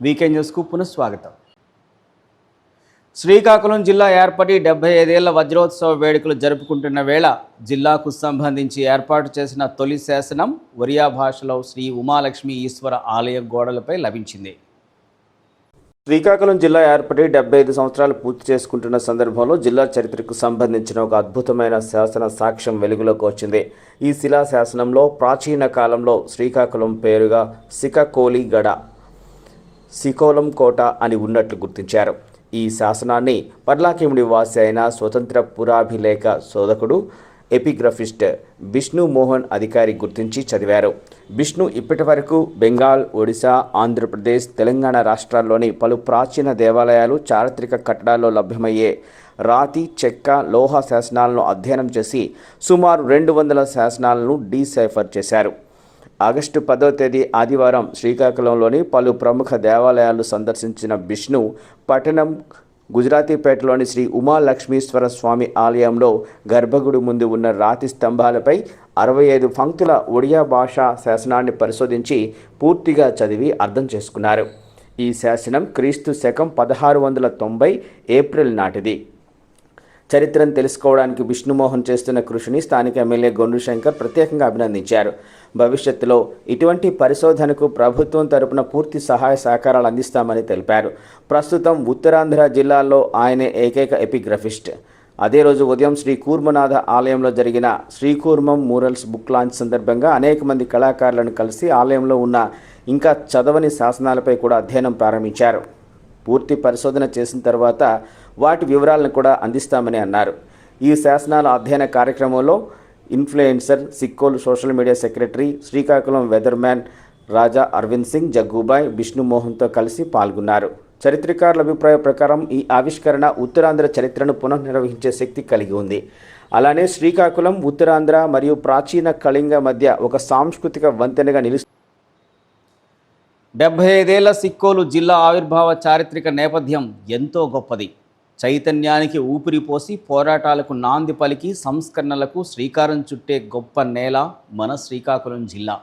Weekend న్యూస్కు పునఃస్వాగతం. శ్రీకాకుళం జిల్లా ఏర్పడి డెబ్బై ఐదేళ్ళ వజ్రోత్సవ వేడుకలు జరుపుకుంటున్న వేళ జిల్లాకు సంబంధించి ఏర్పాటు చేసిన తొలి శాసనం ఒరియా భాషలో శ్రీ ఉమాలక్ష్మి ఈశ్వర ఆలయం గోడలపై లభించింది. శ్రీకాకుళం జిల్లా ఏర్పడి డెబ్బై ఐదు సంవత్సరాలు పూర్తి చేసుకుంటున్న సందర్భంలో జిల్లా చరిత్రకు సంబంధించిన ఒక అద్భుతమైన శాసన సాక్ష్యం వెలుగులోకి వచ్చింది. ఈ శిలా శాసనంలో ప్రాచీన కాలంలో శ్రీకాకుళం పేరుగా సికకోలిగడ సికోలం కోట అని ఉన్నట్లు గుర్తించారు. ఈ శాసనాన్ని పర్లాకిముడి వాసి అయిన స్వతంత్ర పురాభిలేఖ శోధకుడు ఎపిగ్రఫిస్ట్ విష్ణు మోహన్ అధికారి గుర్తించి చదివారు. విష్ణు ఇప్పటి వరకు బెంగాల్ ఒడిశా ఆంధ్రప్రదేశ్ తెలంగాణ రాష్ట్రాల్లోని పలు ప్రాచీన దేవాలయాలు చారిత్రక కట్టడాల్లో లభ్యమయ్యే రాతి చెక్క లోహ శాసనాలను అధ్యయనం చేసి సుమారు రెండు వందల శాసనాలను డీసైఫర్ చేశారు. ఆగస్టు పదో తేదీ ఆదివారం శ్రీకాకుళంలోని పలు ప్రముఖ దేవాలయాలు సందర్శించిన విష్ణు పట్టణం గుజరాతీపేటలోని శ్రీ ఉమాలక్ష్మీశ్వర స్వామి ఆలయంలో గర్భగుడి ముందు ఉన్న రాతి స్తంభాలపై అరవై ఐదు పంక్తుల ఒడియా భాషా శాసనాన్ని పరిశోధించి పూర్తిగా చదివి అర్థం చేసుకున్నారు. ఈ శాసనం క్రీస్తు శకం పదహారు వందల తొంభై ఏప్రిల్ నాటిది. చరిత్రను తెలుసుకోవడానికి విష్ణుమోహన్ చేస్తున్న కృషిని స్థానిక ఎమ్మెల్యే గొండు శంకర్ ప్రత్యేకంగా అభినందించారు. భవిష్యత్తులో ఇటువంటి పరిశోధనకు ప్రభుత్వం తరపున పూర్తి సహాయ సహకారాలు అందిస్తామని తెలిపారు. ప్రస్తుతం ఉత్తరాంధ్ర జిల్లాల్లో ఆయనే ఏకైక ఎపిగ్రఫిస్ట్. అదే రోజు ఉదయం శ్రీ కూర్మనాథ ఆలయంలో జరిగిన శ్రీకూర్మం మూరల్స్ బుక్ లాంచ్ సందర్భంగా అనేక మంది కళాకారులను కలిసి ఆలయంలో ఉన్న ఇంకా చదవని శాసనాలపై కూడా అధ్యయనం ప్రారంభించారు. పూర్తి పరిశోధన చేసిన తర్వాత వాటి వివరాలను కూడా అందిస్తామని అన్నారు. ఈ శాసనాల అధ్యయన కార్యక్రమంలో influencer Sikkolu social media secretary Srikakulam weatherman Raja Aravind Singh Jaggubai విష్ణుమోహన్తో కలిసి పాల్గొన్నారు. చరిత్రకారుల అభిప్రాయం ప్రకారం ఈ ఆవిష్కరణ ఉత్తరాంధ్ర చరిత్రను పునర్నిర్వహించే శక్తి కలిగి ఉంది. అలానే శ్రీకాకుళం ఉత్తరాంధ్ర మరియు ప్రాచీన కళింగ మధ్య ఒక సాంస్కృతిక వంతెనగా నిలుస్తుంది డెబ్బై ఐదేళ్ళ సిక్కోలు జిల్లా ఆవిర్భావ చారిత్రక నేపథ్యం ఎంతో గొప్పది. చైతన్యానికి ఊపిరిపోసి పోరాటాలకు నాంది పలికి సంస్కరణలకు శ్రీకారం చుట్టే గొప్ప నేల మన శ్రీకాకుళం జిల్లా.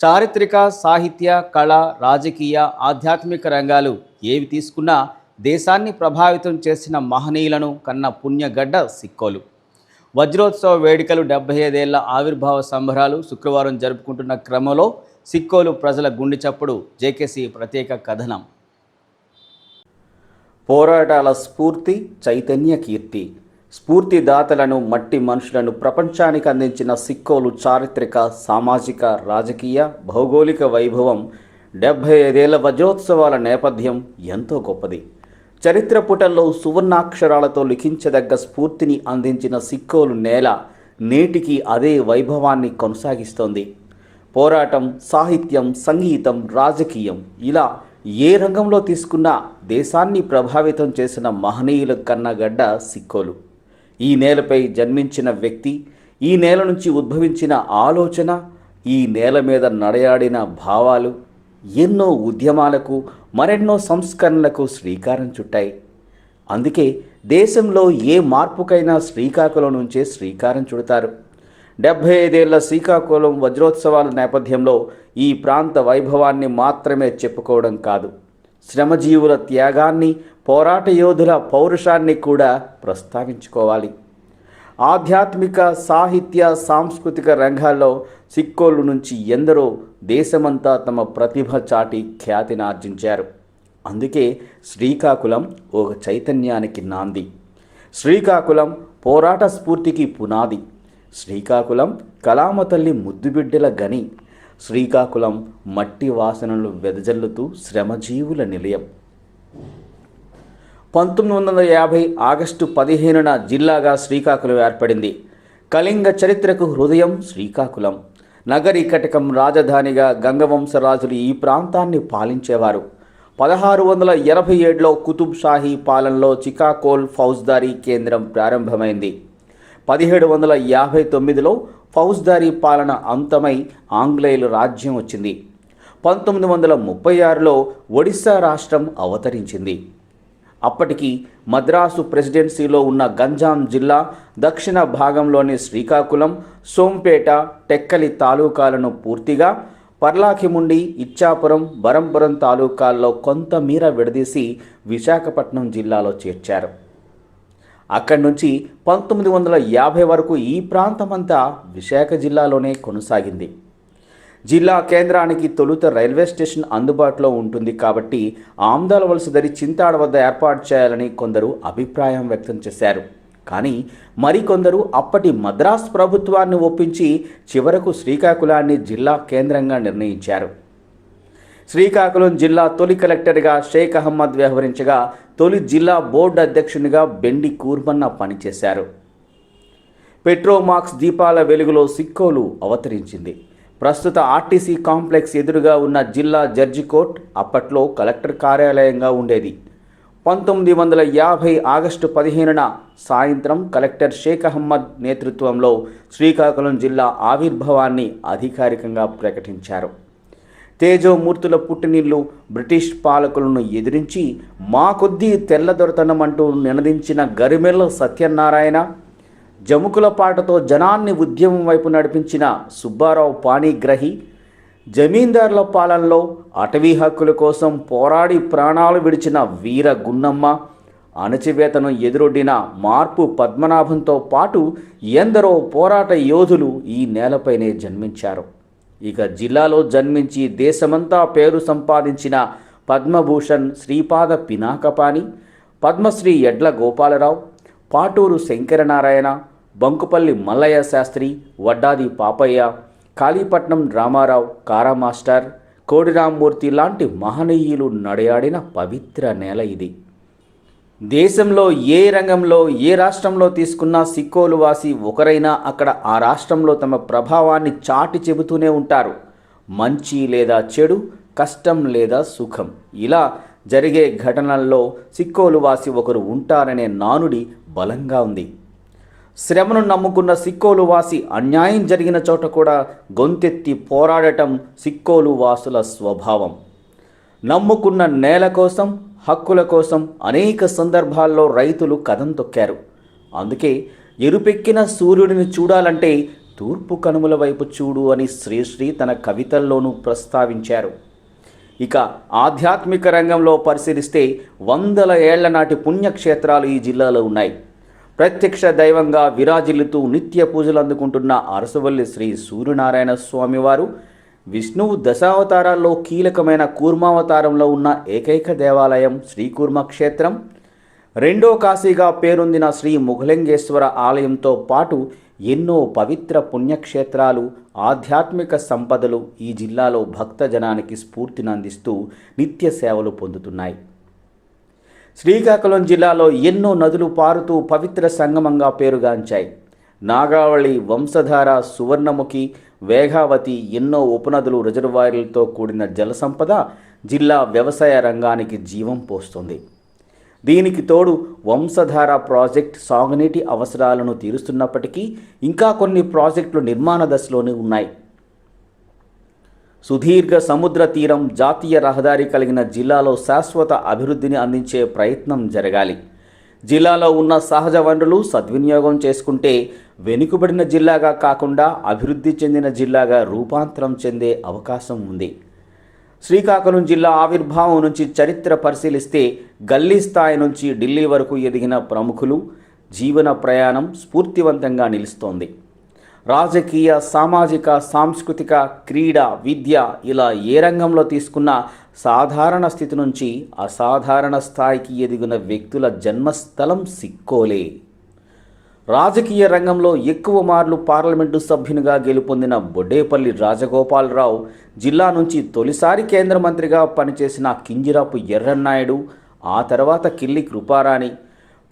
చారిత్రక సాహిత్య కళ రాజకీయ ఆధ్యాత్మిక రంగాలు ఏవి తీసుకున్నా దేశాన్ని ప్రభావితం చేసిన మహనీయులను కన్న పుణ్యగడ్డ సిక్కోలు. వజ్రోత్సవ వేడుకలు డెబ్బై ఐదేళ్ళ ఆవిర్భావ సంబరాలు శుక్రవారం జరుపుకుంటున్న క్రమంలో సిక్కోలు ప్రజల గుండె చప్పుడు జేకేసీ ప్రత్యేక కథనం. పోరాటాల స్ఫూర్తి చైతన్య కీర్తి. స్ఫూర్తిదాతలను మట్టి మనుషులను ప్రపంచానికి అందించిన సిక్కోలు చారిత్రక సామాజిక రాజకీయ భౌగోళిక వైభవం డెబ్భై ఐదేళ్ళ వజ్రోత్సవాల నేపథ్యం ఎంతో గొప్పది. చరిత్ర పుటల్లో సువర్ణాక్షరాలతో లిఖించదగ్గ స్ఫూర్తిని అందించిన సిక్కోలు నేల నేటికి అదే వైభవాన్ని కొనసాగిస్తోంది. పోరాటం సాహిత్యం సంగీతం రాజకీయం ఇలా ఏ రంగంలో తీసుకున్నా దేశాన్ని ప్రభావితం చేసిన మహనీయుల కన్నగడ్డ సిక్కోలు. ఈ నేలపై జన్మించిన వ్యక్తి ఈ నేల నుంచి ఉద్భవించిన ఆలోచన ఈ నేల మీద నడయాడిన భావాలు ఎన్నో ఉద్యమాలకు మరెన్నో సంస్కరణలకు శ్రీకారం చుట్టాయి. అందుకే దేశంలో ఏ మార్పుకైనా శ్రీకాకుళం నుంచే శ్రీకారం చుడతారు. డెబ్భై ఐదేళ్ళ శ్రీకాకుళం వజ్రోత్సవాల నేపథ్యంలో ఈ ప్రాంత వైభవాన్ని మాత్రమే చెప్పుకోవడం కాదు. శ్రమజీవుల త్యాగాన్ని పోరాట యోధుల పౌరుషాన్ని కూడా ప్రస్తావించుకోవాలి. ఆధ్యాత్మిక సాహిత్య సాంస్కృతిక రంగాల్లో సిక్కోళ్ళు నుంచి ఎందరో దేశమంతా తమ ప్రతిభ చాటి ఖ్యాతిని ఆర్జించారు. అందుకే శ్రీకాకుళం ఒక చైతన్యానికి నాంది. శ్రీకాకుళం పోరాట స్ఫూర్తికి పునాది. శ్రీకాకుళం కళామతల్లి ముద్దుబిడ్డల గని. శ్రీకాకుళం మట్టి వాసనలు వెదజల్లుతూ శ్రమజీవుల నిలయం. పంతొమ్మిది వందల యాభై ఆగస్టు పదిహేనున జిల్లాగా శ్రీకాకుళం ఏర్పడింది. కళింగ చరిత్రకు హృదయం శ్రీకాకుళం. నగరి కటకం రాజధానిగా గంగవంశరాజులు ఈ ప్రాంతాన్ని పాలించేవారు. పదహారు వందల ఎనభై ఏడులో కుతుబ్ షాహీ పాలనలో చికాకోల్ ఫౌజ్దారీ కేంద్రం ప్రారంభమైంది. పదిహేడు వందల యాభై తొమ్మిదిలో ఫౌజ్దారీ పాలన అంతమై ఆంగ్లేయుల రాజ్యం వచ్చింది. పంతొమ్మిది వందల ముప్పై ఆరులో ఒడిశా రాష్ట్రం అవతరించింది. అప్పటికి మద్రాసు ప్రెసిడెన్సీలో ఉన్న గంజాం జిల్లా దక్షిణ భాగంలోని శ్రీకాకుళం సోంపేట టెక్కలి తాలూకాలను పూర్తిగా పర్లాకిముండి ఇచ్చాపురం బరంపురం తాలూకాల్లో కొంతమీర విడదీసి విశాఖపట్నం జిల్లాలో చేర్చారు. అక్కడి నుంచి పంతొమ్మిది వందల యాభై వరకు ఈ ప్రాంతమంతా విశాఖ జిల్లాలోనే కొనసాగింది. జిల్లా కేంద్రానికి తొలుత రైల్వే స్టేషన్ అందుబాటులో ఉంటుంది కాబట్టి ఆమ్దాల వలసదరి చింతాడ వద్ద ఏర్పాటు చేయాలని కొందరు అభిప్రాయం వ్యక్తం చేశారు. కానీ మరికొందరు అప్పటి మద్రాస్ ప్రభుత్వాన్ని ఒప్పించి చివరకు శ్రీకాకుళాన్ని జిల్లా కేంద్రంగా నిర్ణయించారు. శ్రీకాకుళం జిల్లా తొలి కలెక్టర్గా షేక్ అహ్మద్ వ్యవహరించగా తొలి జిల్లా బోర్డు అధ్యక్షునిగా బెండి కూర్మన్న పనిచేశారు. పెట్రోమాక్స్ దీపాల వెలుగులో సిక్కోలు అవతరించింది. ప్రస్తుత ఆర్టీసీ కాంప్లెక్స్ ఎదురుగా ఉన్న జిల్లా జడ్జి కోర్ట్ అప్పట్లో కలెక్టర్ కార్యాలయంగా ఉండేది. పంతొమ్మిది వందల యాభై ఆగస్టు పదిహేనున సాయంత్రం కలెక్టర్ షేక్ అహ్మద్ నేతృత్వంలో శ్రీకాకుళం జిల్లా ఆవిర్భావాన్ని అధికారికంగా ప్రకటించారు. తేజోమూర్తుల పుట్టినిల్లు బ్రిటిష్ పాలకులను ఎదిరించి మా కొద్దీ తెల్లదొరతనమంటూ నినదించిన గరిమెల్ల సత్యనారాయణ జముకుల పాటతో జనాన్ని ఉద్యమం వైపు నడిపించిన సుబ్బారావు పాణిగ్రహి జమీందారుల పాలనలో అటవీ హక్కుల కోసం పోరాడి ప్రాణాలు విడిచిన వీర గున్నమ్మ అణచివేతను ఎదురొడ్డిన మార్పు పద్మనాభంతో పాటు ఎందరో పోరాట యోధులు ఈ నేలపైనే జన్మించారు. ఇక జిల్లాలో జన్మించి దేశమంతా పేరు సంపాదించిన పద్మభూషణ్ శ్రీపాద పినాకపాణి పద్మశ్రీ ఎడ్ల గోపాలరావు పాటూరు శంకరనారాయణ బంకుపల్లి మల్లయ్య శాస్త్రి వడ్డాది పాపయ్య కాళీపట్నం రామారావు కారా మాస్టర్ కోడిరామ్మూర్తి లాంటి మహనీయులు నడయాడిన పవిత్ర నేల ఇది. దేశంలో ఏ రంగంలో ఏ రాష్ట్రంలో తీసుకున్నా సిక్కోలు వాసి ఒకరైనా అక్కడ ఆ రాష్ట్రంలో తమ ప్రభావాన్ని చాటి చెబుతూనే ఉంటారు. మంచి లేదా చెడు కష్టం లేదా సుఖం. ఇలా జరిగే ఘటనల్లో సిక్కోలు వాసి ఒకరు ఉంటారనే నానుడి బలంగా ఉంది. శ్రమను నమ్ముకున్న సిక్కోలు వాసి అన్యాయం జరిగిన చోట కూడా గొంతెత్తి పోరాడటం సిక్కోలు వాసుల స్వభావం. నమ్ముకున్న నేల కోసం హక్కుల కోసం అనేక సందర్భాల్లో రైతులు కథం తొక్కారు. అందుకే ఎరుపెక్కిన సూర్యుడిని చూడాలంటే తూర్పు కనుమల వైపు చూడు అని శ్రీశ్రీ తన కవితల్లోనూ ప్రస్తావించారు. ఇక ఆధ్యాత్మిక రంగంలో పరిశీలిస్తే వందల ఏళ్ళ నాటి పుణ్యక్షేత్రాలు ఈ జిల్లాలో ఉన్నాయి. ప్రత్యక్ష దైవంగా విరాజిల్లుతూ నిత్య పూజలు అందుకుంటున్న అరసవల్లి శ్రీ సూర్యనారాయణ స్వామివారు విష్ణువు దశావతారాల్లో కీలకమైన కూర్మావతారంలో ఉన్న ఏకైక దేవాలయం శ్రీకూర్మ క్షేత్రం రెండో కాశీగా పేరొందిన శ్రీ ముఘలింగేశ్వర ఆలయంతో పాటు ఎన్నో పవిత్ర పుణ్యక్షేత్రాలు ఆధ్యాత్మిక సంపదలు ఈ జిల్లాలో భక్తజనానికి స్ఫూర్తిని అందిస్తూ నిత్య సేవలు పొందుతున్నాయి. శ్రీకాకుళం జిల్లాలో ఎన్నో నదులు పారుతూ పవిత్ర సంగమంగా పేరుగాంచాయి. నాగావళి వంశధార సువర్ణముఖి వేగావతి ఎన్నో ఉపనదులు రిజర్వాయర్లతో కూడిన జలసంపద జిల్లా వ్యవసాయ రంగానికి జీవం పోస్తుంది. దీనికి తోడు వంశధార ప్రాజెక్ట్ సాగునీటి అవసరాలను తీరుస్తున్నప్పటికీ ఇంకా కొన్ని ప్రాజెక్టులు నిర్మాణ దశలోనే ఉన్నాయి. సుదీర్ఘ సముద్ర తీరం జాతీయ రహదారి కలిగిన జిల్లాలో శాశ్వత అభివృద్ధిని అందించే ప్రయత్నం జరగాలి. జిల్లాలో ఉన్న సహజ వనరులు సద్వినియోగం చేసుకుంటే వెనుకబడిన జిల్లాగా కాకుండా అభివృద్ధి చెందిన జిల్లాగా రూపాంతరం చెందే అవకాశం ఉంది. శ్రీకాకుళం జిల్లా ఆవిర్భావం నుంచి చరిత్ర పరిశీలిస్తే గల్లీ స్థాయి నుంచి ఢిల్లీ వరకు ఎదిగిన ప్రముఖులు జీవన ప్రయాణం స్ఫూర్తివంతంగా నిలుస్తోంది. రాజకీయ సామాజిక సాంస్కృతిక క్రీడ విద్య ఇలా ఏ రంగంలో తీసుకున్నా సాధారణ స్థితి నుంచి అసాధారణ స్థాయికి ఎదిగిన వ్యక్తుల జన్మస్థలం సిక్కోలే. రాజకీయ రంగంలో ఎక్కువ మార్లు పార్లమెంటు సభ్యునిగా గెలుపొందిన బొడ్డేపల్లి రాజగోపాలరావు జిల్లా నుంచి తొలిసారి కేంద్ర మంత్రిగా పనిచేసిన కింజిరాపు ఎర్రన్నాయుడు ఆ తర్వాత కిల్లి కృపారాణి.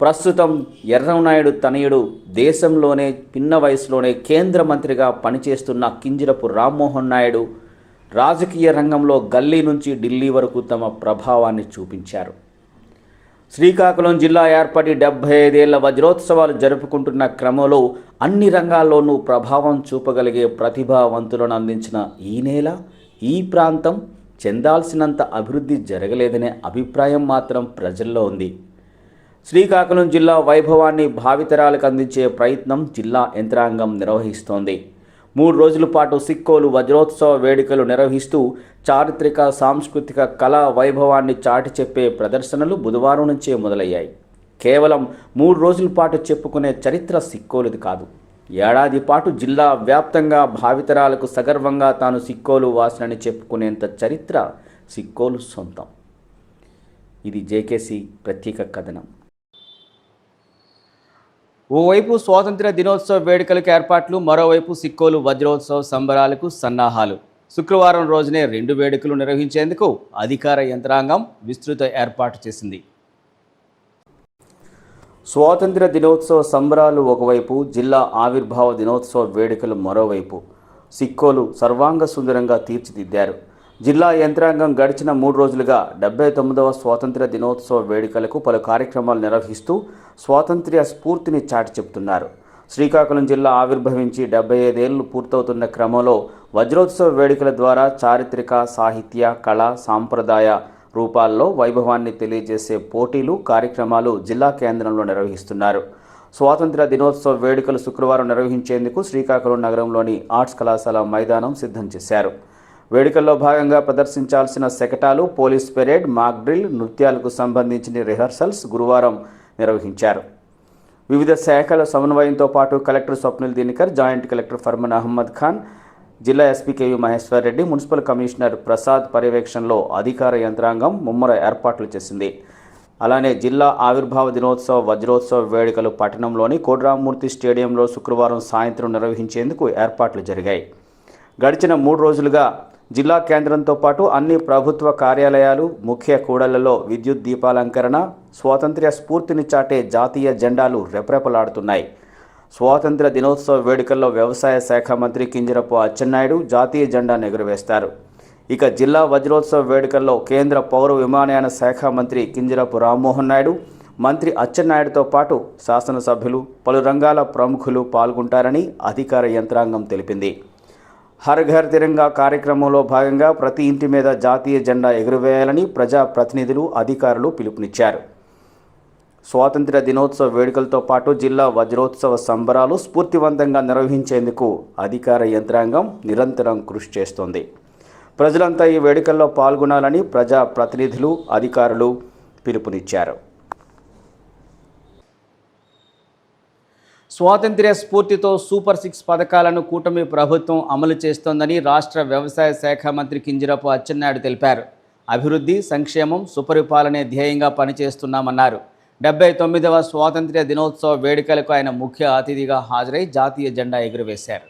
ప్రస్తుతం ఎర్రనాయుడు తనయుడు దేశంలోనే పిన్న వయసులోనే కేంద్ర మంత్రిగా పనిచేస్తున్న కింజిరపు రామ్మోహన్ నాయుడు రాజకీయ రంగంలో గల్లీ నుంచి ఢిల్లీ వరకు తమ ప్రభావాన్ని చూపించారు. శ్రీకాకుళం జిల్లా ఏర్పడి డెబ్బై ఐదేళ్ళ వజ్రోత్సవాలు జరుపుకుంటున్న క్రమంలో అన్ని రంగాల్లోనూ ప్రభావం చూపగలిగే ప్రతిభావంతులను అందించిన ఈ నేల ఈ ప్రాంతం చెందాల్సినంత అభివృద్ధి జరగలేదనే అభిప్రాయం మాత్రం ప్రజల్లో ఉంది. శ్రీకాకుళం జిల్లా వైభవాన్ని భావితరాలకు అందించే ప్రయత్నం జిల్లా యంత్రాంగం నిర్వహిస్తోంది. మూడు రోజుల పాటు సిక్కోలు వజ్రోత్సవ వేడుకలు నిర్వహిస్తూ చారిత్రక సాంస్కృతిక కళా వైభవాన్ని చాటి చెప్పే ప్రదర్శనలు బుధవారం నుంచే మొదలయ్యాయి. కేవలం మూడు రోజుల పాటు చెప్పుకునే చరిత్ర సిక్కోలుది కాదు. ఏడాది పాటు జిల్లా వ్యాప్తంగా భావితరాలకు సగర్వంగా తాను సిక్కోలు వాసనని చెప్పుకునేంత చరిత్ర సిక్కోలు సొంతం. ఇది జేకేసి ప్రత్యేక కథనం. ఓవైపు స్వాతంత్ర దినోత్సవ వేడుకలకు ఏర్పాట్లు మరోవైపు సిక్కోలు వజ్రోత్సవ సంబరాలకు సన్నాహాలు. శుక్రవారం రోజునే రెండు వేడుకలు నిర్వహించేందుకు అధికార యంత్రాంగం విస్తృత ఏర్పాటు చేసింది. స్వాతంత్ర దినోత్సవ సంబరాలు ఒకవైపు జిల్లా ఆవిర్భావ దినోత్సవ వేడుకలు మరోవైపు. సిక్కోలు సర్వాంగ సుందరంగా తీర్చిదిద్దారు. జిల్లా యంత్రాంగం గడిచిన మూడు రోజులుగా డెబ్బై తొమ్మిదవ స్వాతంత్ర దినోత్సవ వేడుకలకు పలు కార్యక్రమాలు నిర్వహిస్తూ స్వాతంత్ర్య స్ఫూర్తిని చాటి చెబుతున్నారు. శ్రీకాకుళం జిల్లా ఆవిర్భవించి డెబ్బై ఐదేళ్ళు పూర్తవుతున్న క్రమంలో వజ్రోత్సవ వేడుకల ద్వారా చారిత్రక సాహిత్య కళ సాంప్రదాయ రూపాల్లో వైభవాన్ని తెలియజేసే పోటీలు కార్యక్రమాలు జిల్లా కేంద్రంలో నిర్వహిస్తున్నారు. స్వాతంత్ర దినోత్సవ వేడుకలు శుక్రవారం నిర్వహించేందుకు శ్రీకాకుళం నగరంలోని ఆర్ట్స్ కళాశాల మైదానం సిద్ధం చేశారు. వేడుకల్లో భాగంగా ప్రదర్శించాల్సిన శకటాలు పోలీస్ పెరేడ్ మాక్ డ్రిల్ నృత్యాలకు సంబంధించిన రిహర్సల్స్ గురువారం నిర్వహించారు. వివిధ శాఖల సమన్వయంతో పాటు collector Swapnil Dinakar joint collector Farman Ahmed Khan జిల్లా SP KV Maheshwar Reddy municipal commissioner Prasad పర్యవేక్షణలో అధికార యంత్రాంగం ముమ్మర ఏర్పాట్లు చేసింది. అలానే జిల్లా ఆవిర్భావ దినోత్సవ వజ్రోత్సవ వేడుకలు పట్టణంలోని కోడ్రామూర్తి స్టేడియంలో శుక్రవారం సాయంత్రం నిర్వహించేందుకు ఏర్పాట్లు జరిగాయి. గడిచిన మూడు రోజులుగా జిల్లా కేంద్రంతో పాటు అన్ని ప్రభుత్వ కార్యాలయాలు ముఖ్య కూడళ్ళలో విద్యుత్ దీపాలంకరణ స్వాతంత్ర్య స్ఫూర్తిని చాటే జాతీయ జెండాలు రెపరెపలాడుతున్నాయి. స్వాతంత్ర దినోత్సవ వేడుకల్లో వ్యవసాయ శాఖ మంత్రి కింజరపు అచ్చెన్నాయుడు జాతీయ జెండాను ఎగురవేస్తారు ఇక జిల్లా వజ్రోత్సవ వేడుకల్లో కేంద్ర పౌర విమానయాన శాఖ మంత్రి కింజరపు రామ్మోహన్ నాయుడు మంత్రి అచ్చెన్నాయుడుతో పాటు శాసనసభ్యులు పలు రంగాల ప్రముఖులు పాల్గొంటారని అధికార యంత్రాంగం తెలిపింది. హర్ ఘర్ తిరంగా కార్యక్రమంలో భాగంగా ప్రతి ఇంటి మీద జాతీయ జెండా ఎగురవేయాలని ప్రజా ప్రతినిధులు అధికారులు పిలుపునిచ్చారు. స్వాతంత్ర దినోత్సవ వేడుకలతో పాటు జిల్లా వజ్రోత్సవ సంబరాలు స్ఫూర్తివంతంగా నిర్వహించేందుకు అధికార యంత్రాంగం నిరంతరం కృషి చేస్తోంది. ప్రజలంతా ఈ వేడుకల్లో పాల్గొనాలని ప్రజా ప్రతినిధులు అధికారులు పిలుపునిచ్చారు. స్వాతంత్ర్య స్ఫూర్తితో సూపర్ సిక్స్ పథకాలను కూటమి ప్రభుత్వం అమలు చేస్తోందని రాష్ట్ర వ్యవసాయ శాఖ మంత్రి కింజరపు అచ్చెన్నాయుడు తెలిపారు. అభివృద్ధి సంక్షేమం సుపరిపాలనే ధ్యేయంగా పనిచేస్తున్నామన్నారు. డెబ్బై తొమ్మిదవ స్వాతంత్ర్య దినోత్సవ వేడుకలకు ఆయన ముఖ్య అతిథిగా హాజరై జాతీయ జెండా ఎగురవేశారు.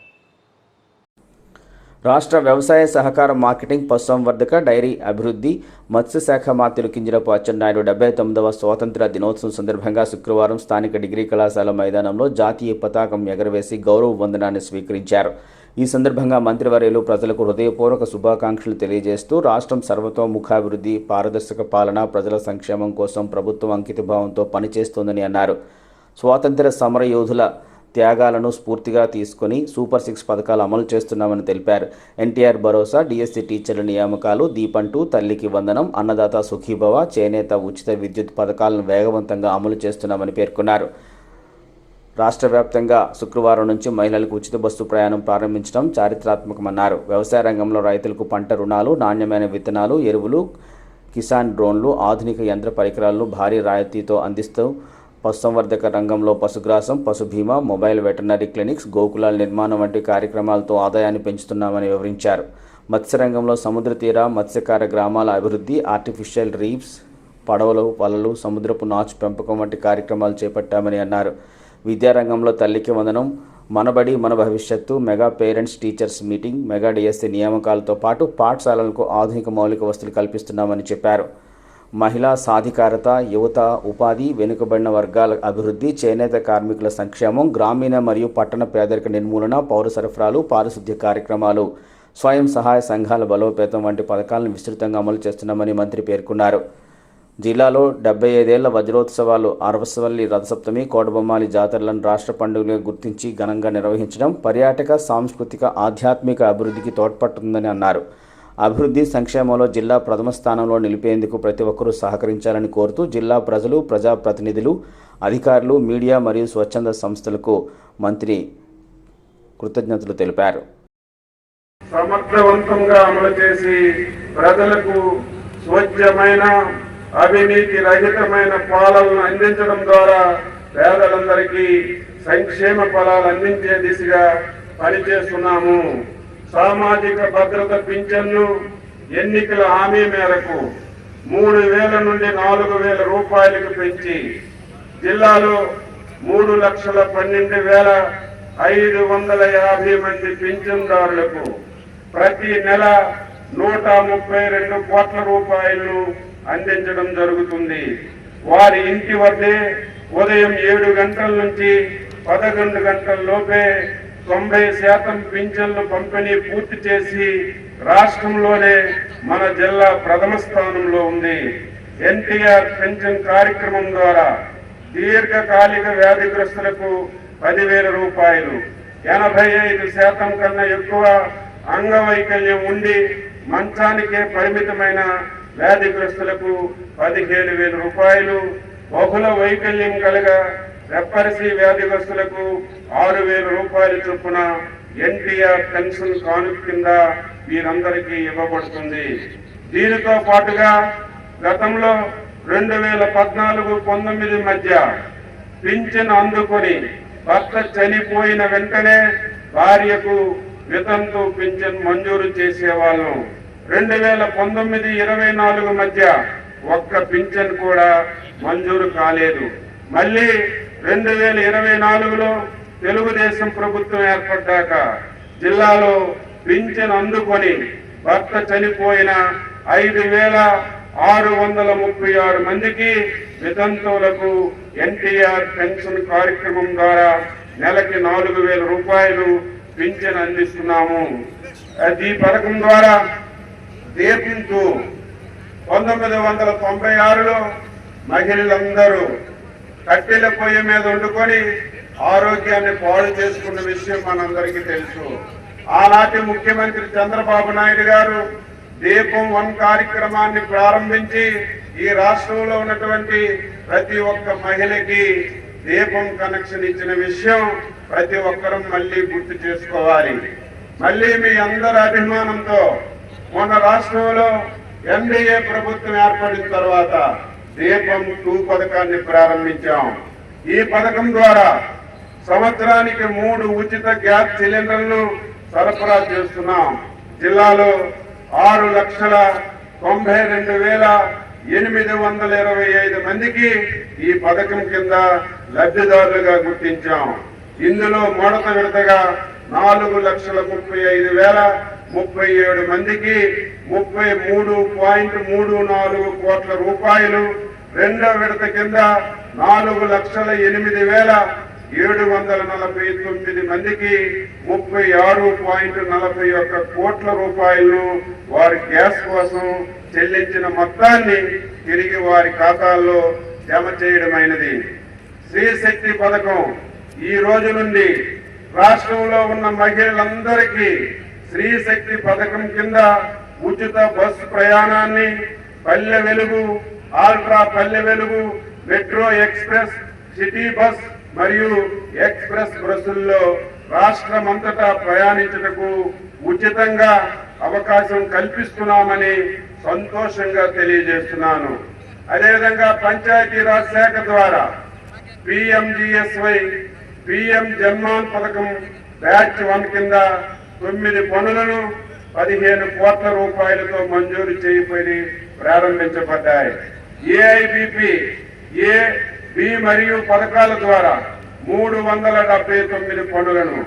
రాష్ట్ర వ్యవసాయ సహకార మార్కెటింగ్ పశుసంవర్ధక డైరీ అభివృద్ధి మత్స్యశాఖ మంత్రులు కింజరపు అచ్చెన్నాయుడు డెబ్బై తొమ్మిదవ స్వాతంత్ర దినోత్సవం సందర్భంగా శుక్రవారం స్థానిక డిగ్రీ కళాశాల మైదానంలో జాతీయ పతాకం ఎగరవేసి గౌరవ వందనాన్ని స్వీకరించారు. ఈ సందర్భంగా మంత్రివర్యులు ప్రజలకు హృదయపూర్వక శుభాకాంక్షలు తెలియజేస్తూ రాష్ట్రం సర్వతోముఖాభివృద్ధి పారదర్శక పాలన ప్రజల సంక్షేమం కోసం ప్రభుత్వం అంకితభావంతో పనిచేస్తోందని అన్నారు. స్వాతంత్ర సమర యోధుల త్యాగాలను స్ఫూర్తిగా తీసుకొని సూపర్ సిక్స్ పథకాలు అమలు చేస్తున్నామని తెలిపారు. ఎన్టీఆర్ భరోసా డిఎస్సి టీచర్ల నియామకాలు దీపంటూ తల్లికి వందనం అన్నదాత సుఖీభవ చేనేత ఉచిత విద్యుత్ పథకాలను వేగవంతంగా అమలు చేస్తున్నామని పేర్కొన్నారు. రాష్ట్ర వ్యాప్తంగా శుక్రవారం నుంచి మహిళలకు ఉచిత బస్సు ప్రయాణం ప్రారంభించడం చారిత్రాత్మకమన్నారు. వ్యవసాయ రంగంలో రైతులకు పంట రుణాలు నాణ్యమైన విత్తనాలు ఎరువులు కిసాన్ డ్రోన్లు ఆధునిక యంత్ర పరికరాలను భారీ రాయితీతో అందిస్తూ పశుసంవర్ధక రంగంలో పశుగ్రాసం పశు బీమా మొబైల్ వెటర్నరీ క్లినిక్స్ గోకులాల నిర్మాణం వంటి కార్యక్రమాలతో ఆదాయాన్ని పెంచుతున్నామని వివరించారు. మత్స్యరంగంలో సముద్ర తీర మత్స్యకార గ్రామాల అభివృద్ధి ఆర్టిఫిషియల్ రీఫ్స్ పడవలు వలలు సముద్రపు నాచు పెంపకం వంటి కార్యక్రమాలు చేపట్టామని అన్నారు. విద్యారంగంలో తల్లికి వందనం మనబడి మన భవిష్యత్తు mega parents teachers meeting mega DSC నియామకాలతో పాటు పాఠశాలలకు ఆధునిక మౌలిక వసతులు కల్పిస్తున్నామని చెప్పారు. మహిళా సాధికారత యువత ఉపాధి వెనుకబడిన వర్గాల అభివృద్ధి చేనేత కార్మికుల సంక్షేమం గ్రామీణ మరియు పట్టణ పేదరిక నిర్మూలన పౌర సరఫరాలు పారిశుద్ధ్య కార్యక్రమాలు. స్వయం సహాయ సంఘాల బలోపేతం వంటి పథకాలను విస్తృతంగా అమలు చేస్తున్నామని మంత్రి పేర్కొన్నారు. జిల్లాలో డెబ్బై ఐదేళ్ళ వజ్రోత్సవాలు అరవసవల్లి రథసప్తమి కోటబొమ్మాలి జాతరలను రాష్ట్ర పండుగలుగా గుర్తించి ఘనంగా నిర్వహించడం పర్యాటక సాంస్కృతిక ఆధ్యాత్మిక అభివృద్ధికి తోడ్పడుతుందని అన్నారు. అభివృద్ధి సంక్షేమంలో జిల్లా ప్రథమ స్థానంలో నిలిపేందుకు ప్రతి ఒక్కరూ సహకరించాలని కోరుతూ జిల్లా ప్రజలు ప్రజాప్రతినిధులు అధికారులు మీడియా మరియు స్వచ్ఛంద సంస్థలకు మంత్రి కృతజ్ఞతలు తెలిపారు. సమర్థవంతంగా అమలు చేసి ప్రజలకు స్వచ్ఛమైన అవినీతి రహితమైన పాలనను అందించడం ద్వారా పేదలందరికీ సంక్షేమ ఫలాలు అందించే దిశగా పనిచేస్తున్నాము. సామాజిక భద్రత పింఛన్ను ఎన్నికల హామీ మేరకు మూడు వేల నుండి నాలుగు వేల రూపాయలకు పెంచి జిల్లాలో మూడు లక్షల పన్నెండు వేల ఐదు వందల యాభై మంది పింఛన్దారులకు ప్రతి నెల నూట ముప్పై రెండు కోట్ల రూపాయలను అందించడం జరుగుతుంది. వారి ఇంటి వద్దే ఉదయం ఏడు గంటల నుంచి పదకొండు గంటల లోపే తొంభై శాతం పింఛన్లు పంపిణీ పూర్తి చేసి రాష్ట్రంలోనే మన జిల్లా ప్రథమ స్థానంలో ఉంది. ఎన్టీఆర్ పెన్షన్ కార్యక్రమం ద్వారా దీర్ఘకాలిక వ్యాధిగ్రస్తులకు పదివేల రూపాయలు. ఎనభై ఐదు శాతం కన్నా ఎక్కువ అంగవైకల్యం ఉండి మంచానికే పరిమితమైన వ్యాధిగ్రస్తులకు పదిహేను వేల రూపాయలు బహుళ వైకల్యం కలగా రెప్పరసి వ్యాధిగ్రస్తులకు ఆరు వేల రూపాయల చొప్పున ఎన్టీఆర్ పెన్షన్ కానుక కింద వీరందరికీ ఇవ్వబడుతుంది. దీనితో పాటుగా గతంలో రెండు వేల పద్నాలుగు పంతొమ్మిది మధ్య పింఛన్ అందుకొని భర్త చనిపోయిన వెంటనే భార్యకు వితంతు పింఛన్ మంజూరు చేసేవాళ్ళం. రెండు వేల పంతొమ్మిది ఇరవై నాలుగు మధ్య ఒక్క పింఛన్ కూడా మంజూరు కాలేదు. మళ్ళీ రెండు వేల ఇరవై నాలుగులో తెలుగుదేశం ప్రభుత్వం ఏర్పడ్డాక జిల్లాలో పింఛన్ అందుకొని భర్త చనిపోయిన ఐదు వేల ఆరు వందల ముప్పై ఆరు మందికి వితంతువులకు ఎన్టీఆర్ పెన్షన్ కార్యక్రమం ద్వారా నెలకి నాలుగు వేల రూపాయలు పింఛన్ అందిస్తున్నాము. ఈ పథకం ద్వారా దీర్ఘించు పంతొమ్మిది వందల తొంభై ఆరులో మహిళలందరూ కట్టెల పొయ్యి మీద వండుకొని ఆరోగ్యాన్ని పాడు చేసుకున్న విషయం మనందరికీ తెలుసు. ఆనాటి ముఖ్యమంత్రి చంద్రబాబు నాయుడు గారు దీపం వన్ కార్యక్రమాన్ని ప్రారంభించి ఈ రాష్ట్రంలో ఉన్నటువంటి ప్రతి ఒక్క మహిళకి దీపం కనెక్షన్ ఇచ్చిన విషయం ప్రతి ఒక్కరూ మళ్ళీ గుర్తు చేసుకోవాలి. మళ్ళీ మీ అందరి అభిమానంతో మన రాష్ట్రంలో ఎన్డీఏ ప్రభుత్వం ఏర్పడిన తర్వాత దీపం టూ పథకాన్ని ప్రారంభించాం. ఈ పథకం ద్వారా సంవత్సరానికి మూడు ఉచిత గ్యాస్ సిలిండర్లు సరఫరా చేస్తున్నాం. జిల్లాలో ఆరు లక్షల తొంభై రెండు వేల ఎనిమిది వందల ఇరవై ఐదు మందికి ఈ పథకం కింద లబ్ధిదారులుగా గుర్తించాం. ఇందులో మొడత విడతగా నాలుగు లక్షల ముప్పై ఐదు వేల ముప్పై ఏడు మందికి ముప్పై మూడు పాయింట్ మూడు నాలుగు కోట్ల రూపాయలు. రెండో విడత కింద నాలుగు లక్షల ఎనిమిది వేల ఏడు వందల నలభై తొమ్మిది మందికి ముప్పై ఆరు పాయింట్ నలభై ఒక్క కోట్ల రూపాయలను వారి గ్యాస్ కోసం చెల్లించిన మొత్తాన్ని తిరిగి వారి ఖాతాల్లో జమ చేయడమైనది. స్త్రీ శక్తి పథకం. ఈ రోజు నుండి రాష్ట్రంలో ఉన్న మహిళలందరికీ స్త్రీ శక్తి పథకం కింద ఉచిత బస్సు ప్రయాణాన్ని పల్లె Velugu ultra Palle Velugu metro express city bus మరియు ఎక్స్ప్రెస్ బస్సుల్లో రాష్ట్రమంతటా ప్రయాణించటకు ఉచితంగా అవకాశం కల్పిస్తున్నామని సంతోషంగా తెలియజేస్తున్నాను. అదేవిధంగా పంచాయతీరాజ్ శాఖ ద్వారా పిఎంజిఎస్వై పిఎం జన్మాన్ పథకం బ్యాచ్ వన్ కింద తొమ్మిది పనులను పదిహేను కోట్ల రూపాయలతో మంజూరు చేయబడి ప్రారంభించబడ్డాయి. ఏఐబిపి ఏ బి మరియు పథకాల ద్వారా మూడు వందల డెబ్బై తొమ్మిది పనులను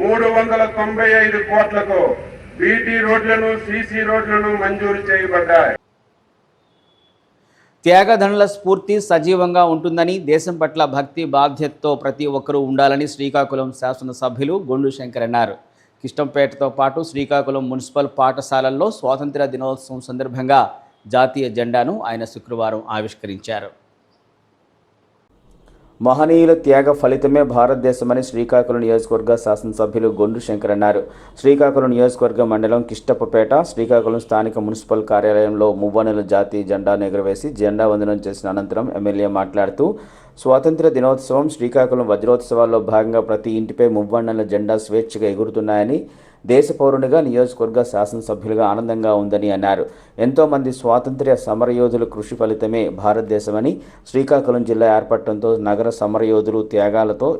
మూడు వందల తొంభై ఐదు కోట్లతో బీటీ రోడ్లను సీసీ రోడ్లను మంజూరు చేయబడ్డాయి. త్యాగధనుల స్ఫూర్తి సజీవంగా ఉంటుందని దేశం పట్ల భక్తి బాధ్యతతో ప్రతి ఒక్కరూ ఉండాలని శ్రీకాకుళం శాసనసభ్యులు గొండు శంకర్ అన్నారు కిష్టంపేటతో పాటు శ్రీకాకుళం మున్సిపల్ పాఠశాలల్లో స్వాతంత్ర దినోత్సవం సందర్భంగా జాతీయ జెండాను ఆయన శుక్రవారం ఆవిష్కరించారు. మహనీయుల త్యాగ ఫలితమే భారతదేశమని శ్రీకాకుళం నియోజకవర్గ శాసనసభ్యులు గొండు శంకర్ అన్నారు. శ్రీకాకుళం నియోజకవర్గ మండలం కిష్టప్పపేట శ్రీకాకుళం స్థానిక మున్సిపల్ కార్యాలయంలో మువ్వనెల జాతీయ జెండాను ఎగురవేసి జెండా వందనం చేసిన అనంతరం ఎమ్మెల్యే మాట్లాడుతూ స్వాతంత్ర దినోత్సవం శ్రీకాకుళం వజ్రోత్సవాల్లో భాగంగా ప్రతి ఇంటిపై మువ్వన్నెల జెండా స్వేచ్ఛగా ఎగురుతున్నాయని దేశ పౌరునిగా నియోజకవర్గ శాసనసభ్యులుగా ఆనందంగా ఉందని అన్నారు. ఎంతోమంది స్వాతంత్ర్య సమరయోధుల కృషి ఫలితమే భారతదేశమని శ్రీకాకుళం జిల్లా ఏర్పడటంతో నగర సమరయోధులు త్యాగాలతో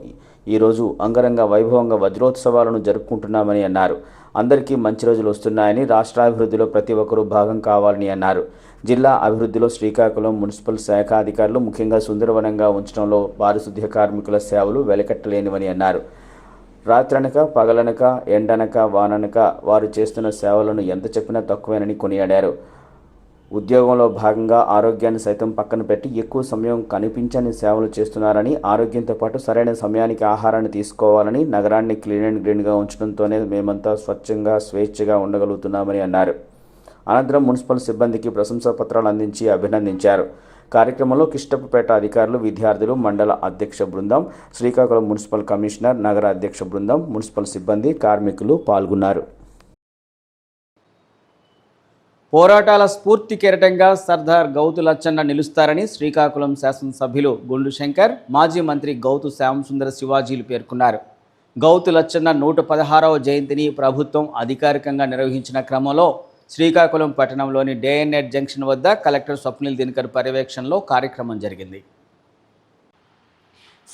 ఈరోజు అంగరంగ వైభవంగా వజ్రోత్సవాలను జరుపుకుంటున్నామని అన్నారు. అందరికీ మంచి రోజులు వస్తున్నాయని రాష్ట్రాభివృద్ధిలో ప్రతి ఒక్కరూ భాగం కావాలని అన్నారు. జిల్లా అభివృద్ధిలో శ్రీకాకుళం మున్సిపల్ శాఖ అధికారులు ముఖ్యంగా సుందరవనంగా ఉంచడంలో పారిశుద్ధ్య కార్మికుల సేవలు వెలకట్టలేనివని అన్నారు. రాత్రనక పగలనక ఎండనక వాననక వారు చేస్తున్న సేవలను ఎంత చెప్పినా తక్కువేనని కొనియాడారు. ఉద్యోగంలో భాగంగా ఆరోగ్యాన్ని సైతం పక్కన పెట్టి ఎక్కువ సమయం కనిపించని సేవలు చేస్తున్నారని ఆరోగ్యంతో పాటు సరైన సమయానికి ఆహారాన్ని తీసుకోవాలని నగరాన్ని క్లీన్ అండ్ గ్రీన్గా ఉంచడంతోనే మేమంతా స్వచ్ఛంగా స్వేచ్ఛగా ఉండగలుగుతున్నామని అన్నారు. అనంతరం మున్సిపల్ సిబ్బందికి ప్రశంసా పత్రాలు అందించి అభినందించారు. కార్యక్రమంలో కిష్టపేట అధికారులు విద్యార్థులు మండల అధ్యక్ష బృందం శ్రీకాకుళం మున్సిపల్ కమిషనర్ నగర అధ్యక్ష బృందం మున్సిపల్ సిబ్బంది కార్మికులు పాల్గొన్నారు. పోరాటాల స్ఫూర్తి కెరటంగా సర్దార్ గౌతు లచ్చన్న నిలుస్తారని శ్రీకాకుళం శాసనసభ్యులు గుండు శంకర్ మాజీ మంత్రి గౌతు శ్యామసుందర శివాజీలు పేర్కొన్నారు. గౌతు లచ్చన్న నూట పదహారవ జయంతిని ప్రభుత్వం అధికారికంగా నిర్వహించిన క్రమంలో శ్రీకాకుళం పట్టణంలోని డే జంక్షన్ వద్ద కలెక్టర్ స్వప్నిల్ దినకర్ పర్యవేక్షణలో కార్యక్రమం జరిగింది.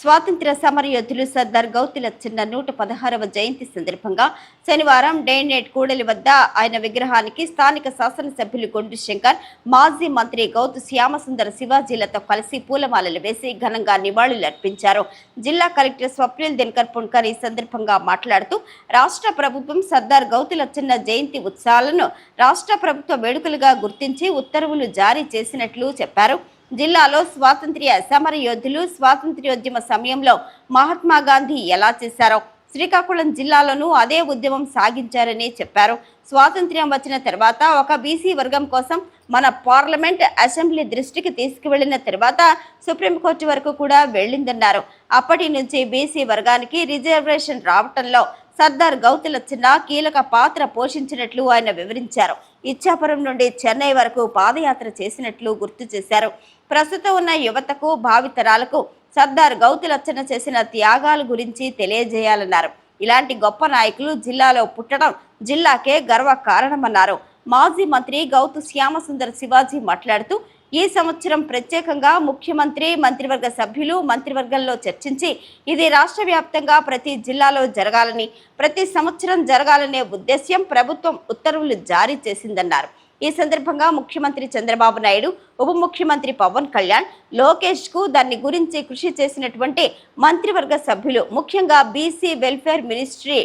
స్వాతంత్ర సమరయోధులు సర్దార్ గౌతుల చిన్న నూట పదహారవ జయంతి సందర్భంగా శనివారం డేనేట్ కూడలి వద్ద ఆయన విగ్రహానికి స్థానిక శాసనసభ్యులు గొండు శంకర్ మాజీ మంత్రి గౌతు శ్యామసుందర శివాజీలతో కలిసి పూలమాలలు వేసి ఘనంగా నివాళులు అర్పించారు. జిల్లా కలెక్టర్ స్వప్నిల్ దినకర్ పుణ్కర్ ఈ సందర్భంగా మాట్లాడుతూ రాష్ట్ర ప్రభుత్వం సర్దార్ గౌతుల చిన్న జయంతి ఉత్సవాలను రాష్ట్ర ప్రభుత్వ వేడుకలుగా గుర్తించి ఉత్తర్వులు జారీ చేసినట్లు చెప్పారు. జిల్లాలో స్వాతంత్ర్య సమర యోధులు స్వాతంత్ర్యోద్యమ సమయంలో మహాత్మా గాంధీ ఎలా చేశారో శ్రీకాకుళం జిల్లాలోనూ అదే ఉద్యమం సాగించారని చెప్పారు. స్వాతంత్ర్యం వచ్చిన తర్వాత ఒక బీసీ వర్గం కోసం మన పార్లమెంట్ అసెంబ్లీ దృష్టికి తీసుకువెళ్ళిన తర్వాత సుప్రీంకోర్టు వరకు కూడా వెళ్ళిందన్నారు. అప్పటి నుంచి బీసీ వర్గానికి రిజర్వేషన్ రావటంలో సర్దార్ గౌతుల చిన్న కీలక పాత్ర పోషించినట్లు ఆయన వివరించారు. ఇచ్చాపురం నుండి చెన్నై వరకు పాదయాత్ర చేసినట్లు గుర్తు చేశారు. ప్రస్తుతం ఉన్న యువతకు భావితరాలకు సర్దార్ గౌతులచ్చన చేసిన త్యాగాల గురించి తెలియజేయాలన్నారు. ఇలాంటి గొప్ప నాయకులు జిల్లాలో పుట్టడం జిల్లాకే గర్వ కారణమన్నారు. మాజీ మంత్రి గౌతు శ్యామసుందర్ శివాజీ మాట్లాడుతూ ఈ సంవత్సరం ప్రత్యేకంగా ముఖ్యమంత్రి మంత్రివర్గ సభ్యులు మంత్రివర్గంలో చర్చించి ఇది రాష్ట్ర వ్యాప్తంగా ప్రతి జిల్లాలో జరగాలని ప్రతి సంవత్సరం జరగాలనే ఉద్దేశ్యం ప్రభుత్వం ఉత్తర్వులు జారీ చేసిందన్నారు. ఈ సందర్భంగా ముఖ్యమంత్రి చంద్రబాబు నాయుడు ఉప ముఖ్యమంత్రి పవన్ కళ్యాణ్ లోకేష్కు దాని గురించి కృషి చేసినటువంటి మంత్రివర్గ సభ్యులు ముఖ్యంగా బీసీ వెల్ఫేర్ మినిస్ట్రీ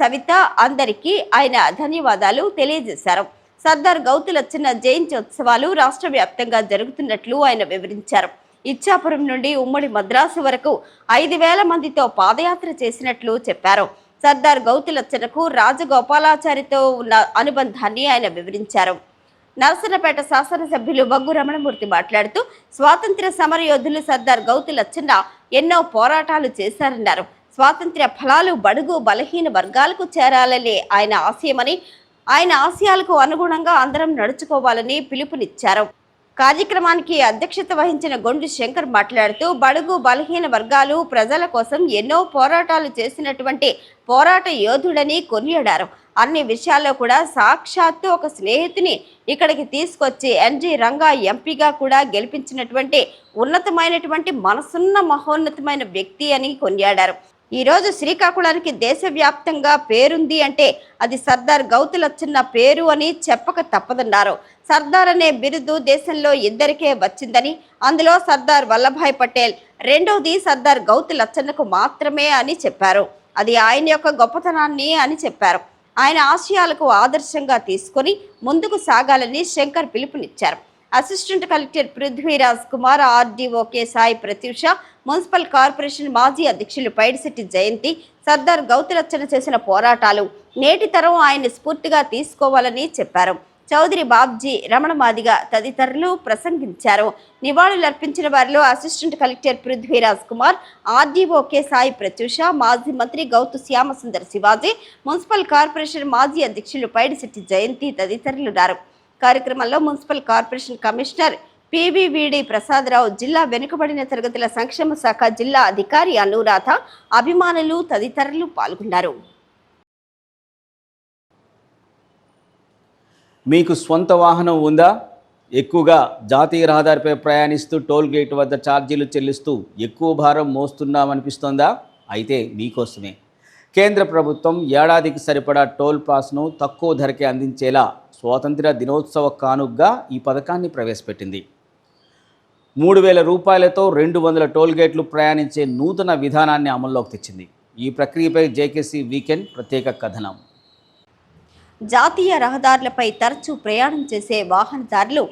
సవిత అందరికీ ఆయన ధన్యవాదాలు తెలియజేశారు. సర్దార్ గౌతులచ్చన్న జయంతి ఉత్సవాలు రాష్ట్ర వ్యాప్తంగా జరుగుతున్నట్లు ఆయన వివరించారు. ఇచ్చాపురం నుండి ఉమ్మడి మద్రాసు వరకు ఐదు వేల మందితో పాదయాత్ర చేసినట్లు చెప్పారు. సర్దార్ గౌతులచ్చనకు రాజగోపాలాచారితో ఉన్న అనుబంధాన్ని ఆయన వివరించారు. నరసన్నపేట శాసనసభ్యులు బగ్గు రమణమూర్తి మాట్లాడుతూ స్వాతంత్ర్య సమరయోధులు సర్దార్ గౌతి లచ్చన్న ఎన్నో పోరాటాలు చేశారన్నారు. స్వాతంత్ర్య ఫలాలు బడుగు బలహీన వర్గాలకు చేరాలనే ఆయన ఆశయమని ఆయన ఆశయాలకు అనుగుణంగా అందరం నడుచుకోవాలని పిలుపునిచ్చారు. కార్యక్రమానికి అధ్యక్షత వహించిన గొండు శంకర్ మాట్లాడుతూ బడుగు బలహీన వర్గాలు ప్రజల కోసం ఎన్నో పోరాటాలు చేసినటువంటి పోరాట యోధుడని కొనియాడారు. అన్ని విషయాల్లో కూడా సాక్షాత్తు ఒక స్నేహితుని ఇక్కడికి తీసుకొచ్చి ఎన్జి రంగా ఎంపీగా కూడా గెలిపించినటువంటి ఉన్నతమైనటువంటి మనసున్న మహోన్నతమైన వ్యక్తి అని కొనియాడారు. ఈరోజు శ్రీకాకుళానికి దేశవ్యాప్తంగా పేరుంది అంటే అది సర్దార్ గౌతులచ్చన్న పేరు అని చెప్పక తప్పదన్నారు. సర్దార్ అనే బిరుదు దేశంలో ఇద్దరికే వచ్చిందని అందులో సర్దార్ వల్లభాయ్ పటేల్ రెండవది సర్దార్ గౌతు లచ్చన్నకు మాత్రమే అని చెప్పారు. అది ఆయన యొక్క గొప్పతనాన్ని అని చెప్పారు. ఆయన ఆశయాలకు ఆదర్శంగా తీసుకొని ముందుకు సాగాలని శంకర్ పిలుపునిచ్చారు. Assistant collector Prithviraj Kumar RDO K. Sai Pratyusha municipal corporation మాజీ అధ్యక్షులు పైడిశెట్టి జయంతి సర్దార్ గౌతులచ్చన చేసిన పోరాటాలు నేటి తరం ఆయన స్ఫూర్తిగా తీసుకోవాలని చెప్పారు. చౌదరి బాబ్జీ రమణ మాదిగ తదితరులు ప్రసంగించారు. నివాళులర్పించిన వారిలో assistant collector Prithviraj Kumar RDO K Sai Pratyusha మాజీ మంత్రి గౌతు శ్యామసుందర్ శివాజీ మున్సిపల్ కార్పొరేషన్ మాజీ అధ్యక్షులు పైడిశెట్టి జయంతి తదితరులున్నారు. కార్యక్రమంలో municipal corporation commissioner PVVD Prasada Rao జిల్లా వెనుకబడిన తరగతుల సంక్షేమ శాఖ జిల్లా అధికారి అనురాధ అభిమానులు తదితరులు పాల్గొన్నారు. మీకు స్వంత వాహనం ఉందా? ఎక్కువగా జాతీయ రహదారిపై ప్రయాణిస్తూ టోల్ గేట్ వద్ద ఛార్జీలు చెల్లిస్తూ ఎక్కువ భారం మోస్తున్నామనిపిస్తోందా? అయితే మీకోసమే. కేంద్ర ప్రభుత్వం ఏడాదికి సరిపడా టోల్ పాస్ను తక్కువ ధరకే అందించేలా స్వాతంత్ర దినోత్సవ కానుగ్గా ఈ పథకాన్ని ప్రవేశపెట్టింది. మూడు వేల రూపాయలతో రెండు వందల టోల్ గేట్లు ప్రయాణించే నూతన విధానాన్ని అమల్లోకి తెచ్చింది. ఈ ప్రక్రియపై జేకేసీ వీకెండ్ ప్రత్యేక కథనం. జాతీయ రహదారులపై తరచూ ప్రయాణం చేసే వాహనదారులు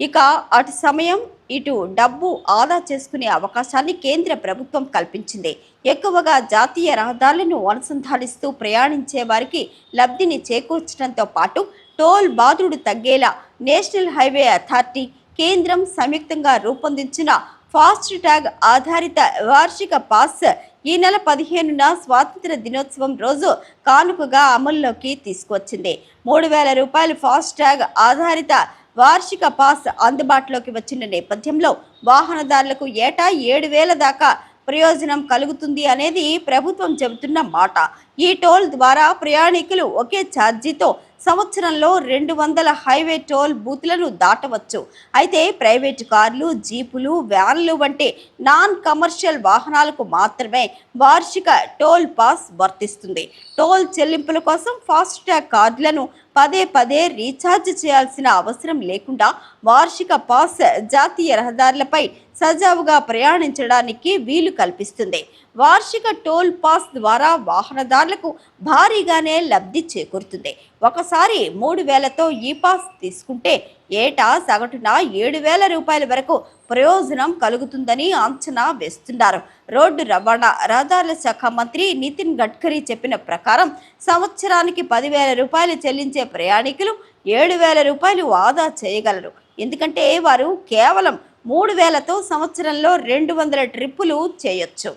ఇక అటు సమయం ఇటు డబ్బు ఆదా చేసుకునే అవకాశాన్ని కేంద్ర ప్రభుత్వం కల్పించింది. ఎక్కువగా జాతీయ రహదారులను అనుసంధానిస్తూ ప్రయాణించే వారికి లబ్ధిని చేకూర్చడంతో పాటు టోల్ బాధుడు తగ్గేలా నేషనల్ హైవే అథారిటీ కేంద్రం సంయుక్తంగా రూపొందించిన ఫాస్ట్ ట్యాగ్ ఆధారిత వార్షిక పాస్ ఈ నెల పదిహేనున స్వాతంత్ర దినోత్సవం రోజు కానుకగా అమల్లోకి తీసుకువచ్చింది మూడు వేల రూపాయల ఫాస్టాగ్ ఆధారిత వార్షిక పాస్ అందుబాటులోకి వచ్చిన నేపథ్యంలో వాహనదారులకు ఏటా ఏడు వేల దాకా ప్రయోజనం కలుగుతుంది అనేది ప్రభుత్వం చెబుతున్న మాట. ఈ టోల్ ద్వారా ప్రయాణికులు ఒకే ఛార్జీతో సంవత్సరంలో రెండు వందల హైవే టోల్ బూత్లను దాటవచ్చు. అయితే ప్రైవేటు కార్లు జీపులు వ్యాన్లు వంటి నాన్ కమర్షియల్ వాహనాలకు మాత్రమే వార్షిక టోల్ పాస్ వర్తిస్తుంది. టోల్ చెల్లింపుల కోసం ఫాస్ట్ ట్యాగ్ కార్డులను పదే పదే రీఛార్జ్ చేయాల్సిన అవసరం లేకుండా వార్షిక పాస్ జాతీయ రహదారులపై సజావుగా ప్రయాణించడానికి వీలు కల్పిస్తుంది. వార్షిక టోల్ పాస్ ద్వారా వాహనదారులకు భారీగానే లబ్ధి చేకూరుతుంది. ఒకసారి మూడు వేలతో ఈ పాస్ తీసుకుంటే ఏటా సగటున ఏడు వేల రూపాయల వరకు ప్రయోజనం కలుగుతుందని అంచనా వేస్తున్నారు. రోడ్డు రవాణా రహదారుల శాఖ మంత్రి నితిన్ గడ్కరీ చెప్పిన ప్రకారం సంవత్సరానికి పదివేల రూపాయలు చెల్లించే ప్రయాణికులు ఏడు వేల రూపాయలు ఆదా చేయగలరు. ఎందుకంటే వారు కేవలం మూడు వేలతో సంవత్సరంలో రెండు వందల ట్రిప్పులు చేయొచ్చు.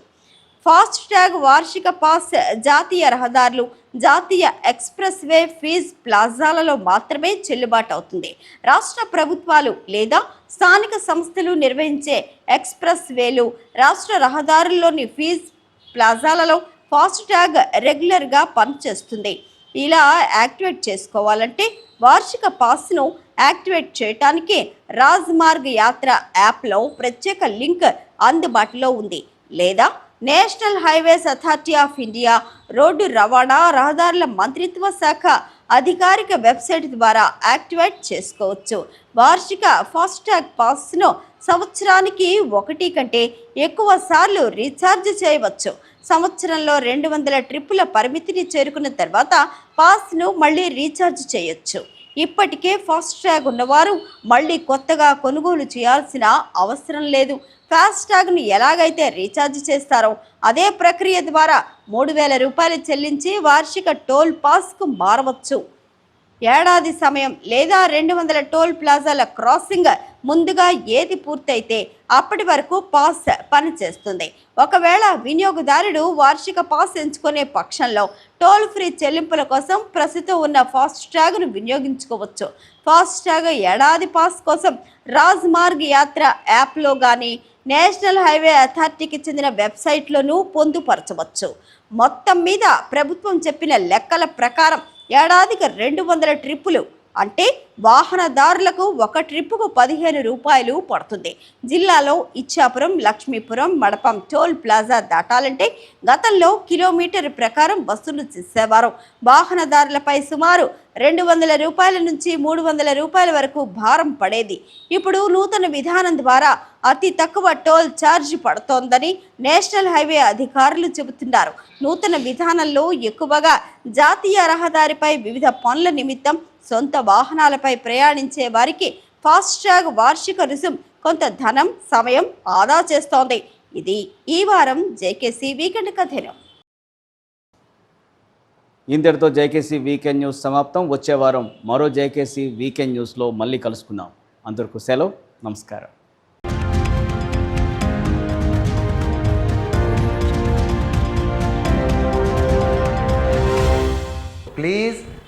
ఫాస్ట్ ట్యాగ్ వార్షిక పాస్ జాతీయ రహదారులు జాతీయ ఎక్స్ప్రెస్ వే ఫీజ్ ప్లాజాలలో మాత్రమే చెల్లుబాటు అవుతుంది రాష్ట్ర ప్రభుత్వాలు లేదా స్థానిక సంస్థలు నిర్వహించే ఎక్స్ప్రెస్ వేలు రాష్ట్ర రహదారుల్లోని ఫీజ్ ప్లాజాలలో ఫాస్ట్ ట్యాగ్ రెగ్యులర్గా పనిచేస్తుంది. ఇలా యాక్టివేట్ చేసుకోవాలంటే వార్షిక పాస్ను యాక్టివేట్ చేయటానికి రాజ్మార్గ్ యాత్ర యాప్లో ప్రత్యేక లింక్ అందుబాటులో ఉంది. లేదా national highways authority of India road రవాణా రహదారుల మంత్రిత్వ శాఖ అధికారిక వెబ్సైట్ ద్వారా యాక్టివేట్ చేసుకోవచ్చు. వార్షిక ఫాస్టాగ్ పాస్ను సంవత్సరానికి ఒకటి కంటే ఎక్కువ సార్లు రీఛార్జ్ చేయవచ్చు. సంవత్సరంలో రెండు వందల ట్రిప్పుల పరిమితిని చేరుకున్న తర్వాత పాస్ను మళ్ళీ రీఛార్జ్ చేయొచ్చు. ఇప్పటికే ఫాస్ట్ ట్యాగ్ ఉన్నవారు మళ్ళీ కొత్తగా కొనుగోలు చేయాల్సిన అవసరం లేదు. ఫాస్ట్ ఎలాగైతే రీఛార్జ్ చేస్తారో అదే ప్రక్రియ ద్వారా మూడు వేల రూపాయలు చెల్లించి వార్షిక టోల్ పాస్కు మారవచ్చు. ఏడాది సమయం లేదా రెండు వందల టోల్ ప్లాజాల క్రాసింగ్ ముందుగా ఏది పూర్తయితే అప్పటి వరకు పాస్ పనిచేస్తుంది ఒకవేళ వినియోగదారుడు వార్షిక పాస్ ఎంచుకునే పక్షంలో టోల్ ఫ్రీ చెల్లింపుల కోసం ప్రస్తుతం ఉన్న ఫాస్ట్ ట్యాగ్ను వినియోగించుకోవచ్చు. ఫాస్ట్టాగ్ ఏడాది పాస్ కోసం రాజ్మార్గ్ యాత్ర యాప్లో కానీ నేషనల్ హైవే అథారిటీకి చెందిన వెబ్సైట్లోనూ పొందుపరచవచ్చు. మొత్తం మీద ప్రభుత్వం చెప్పిన లెక్కల ప్రకారం ఏడాదికి రెండు వందల ట్రిప్పులు అంటే వాహనదారులకు ఒక ట్రిప్పుకు పదిహేను రూపాయలు పడుతుంది. జిల్లాలో ఇచ్చాపురం లక్ష్మీపురం మడపం టోల్ ప్లాజా దాటాలంటే గతంలో కిలోమీటర్ ప్రకారం వసూలు చేసేవారు. వాహనదారులపై సుమారు రెండు వందల రూపాయల నుంచి మూడు వందల రూపాయల వరకు భారం పడేది. ఇప్పుడు నూతన విధానం ద్వారా అతి తక్కువ టోల్ ఛార్జ్ పడుతోందని నేషనల్ హైవే అధికారులు చెబుతున్నారు. నూతన విధానంలో ఎక్కువగా జాతీయ రహదారిపై వివిధ పనుల నిమిత్తం సొంత వాహనాలపై ప్రయాణించే వారికి ఫాస్ట్రాగ్ వార్షిక రుసుం కొంత ధనం సమయం ఆదా చేస్తోంది. ఇది ఈ వారం జేకేసీ వీకెండ్ కథనం. ఇంతటితో జేకేసీ వీకెండ్ న్యూస్ సమాప్తం. వచ్చే వారం మరో జేకేసీ వీకెండ్ న్యూస్లో మళ్ళీ కలుసుకుందాం. అందరికీ సెలవు నమస్కారం. Please